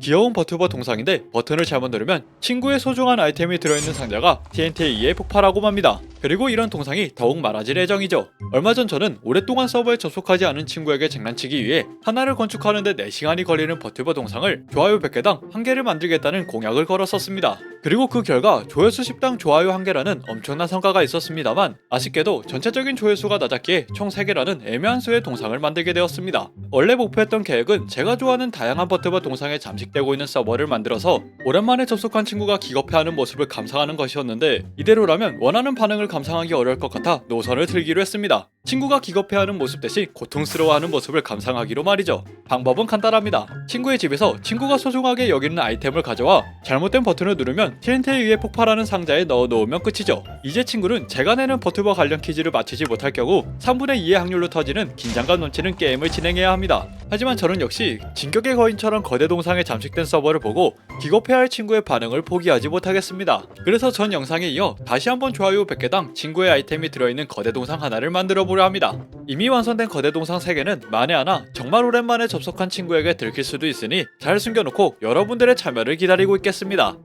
귀여운 버튜버 동상인데 버튼을 잘못 누르면 친구의 소중한 아이템이 들어있는 상자가 TNT에 의해 폭발하고 맙니다. 그리고 이런 동상이 더욱 많아질 예정이죠. 얼마 전 저는 오랫동안 서버에 접속하지 않은 친구에게 장난치기 위해 하나를 건축하는데 4시간이 걸리는 버튜버 동상을 좋아요 100개당 한 개를 만들겠다는 공약을 걸었었습니다. 그리고 그 결과 조회수 10당 좋아요 한 개라는 엄청난 성과가 있었습니다만 아쉽게도 전체적인 조회수가 낮았기에 총 3개라는 애매한 수의 동상을 만들게 되었습니다. 원래 목표했던 계획은 제가 좋아하는 다양한 버튜버 동상에 잠식되고 있는 서버를 만들어서 오랜만에 접속한 친구가 기겁해하는 모습을 감상하는 것이었는데 이대로라면 원하는 반응을 감상하기 어려울 것 같아 노선을 틀기로 했습니다. 친구가 기겁해하는 모습 대신 고통스러워하는 모습을 감상하기로 말이죠. 방법은 간단합니다. 친구의 집에서 친구가 소중하게 여기는 아이템을 가져와 잘못된 버튼을 누르면 TNT에 의해 폭발하는 상자에 넣어 놓으면 끝이죠. 이제 친구는 제가 내는 버튜버 관련 퀴즈를 맞히지 못할 경우 3분의 2의 확률로 터지는 긴장감 넘치는 게임을 진행해야 합니다. 하지만 저는 역시 진격의 거인처럼 거대 동상에 잠식된 서버를 보고 기겁해할 친구의 반응을 포기하지 못하겠습니다. 그래서 전 영상에 이어 다시 한번 좋아요 100개당 친구의 아이템이 들어있는 거대 동상 하나를 만들어 보려 합니다. 이미 완성된 거대 동상 3개는 만에 하나 정말 오랜만에 접속한 친구에게 들킬 수도 있으니 잘 숨겨놓고 여러분들의 참여를 기다리고 있겠습니다.